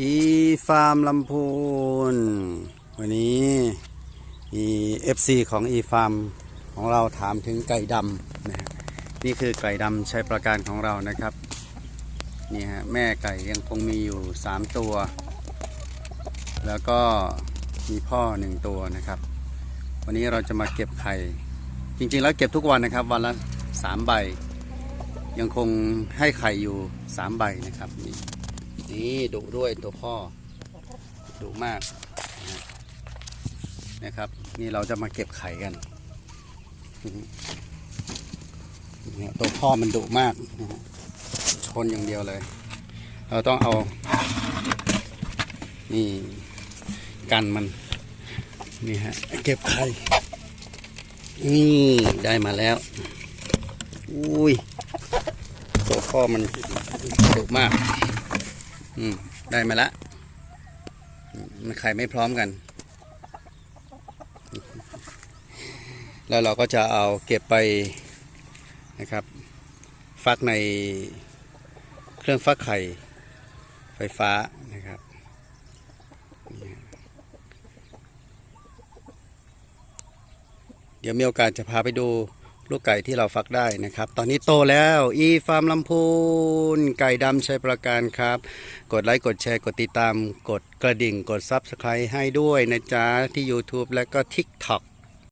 อีฟาร์มลำพูน วันนี้มีเอฟซีของอีฟาร์มของเราถามถึงไก่ดำนะนี่คือไก่ดำใช้ประการของเรานะครับ นี่ฮะแม่ไก่ยังคงมีอยู่ 3 ตัว แล้วก็มีพ่อหนึ่งตัวนะครับ วันนี้เราจะมาเก็บไข่ จริงๆแล้วเก็บทุกวันนะครับ วันละ 3 ใบ ยังคงให้ไข่อยู่ 3 ใบนะครับนี่ นี่ดุด้วยตัวพ่อดุมากนะครับ นี่เราจะมาเก็บไข่กันเนี่ยตัวพ่อมันดุมาก ชนอย่างเดียวเลย เราต้องเอา นี่กันมัน นี่ฮะ เก็บไข่ นี่ได้มาแล้ว อุ้ยตัวพ่อมันดุมาก อืมได้มาละมันไข่ไม่พร้อมกัน แล้วเราก็จะเอาเก็บไปนะครับ ฟักในเครื่องฟักไข่ไฟฟ้านะครับเดี๋ยวมีโอกาสจะพาไปดู ลูกไก่ที่เราฟักได้นะครับ ตอนนี้โตแล้ว อีฟาร์มลำพูน ไก่ดำชัยประการครับ กดไลค์กดแชร์กดติดตาม กดกระดิ่งกด Subscribe ให้ด้วยนะจ๊ะ ที่ YouTube และก็ TikTok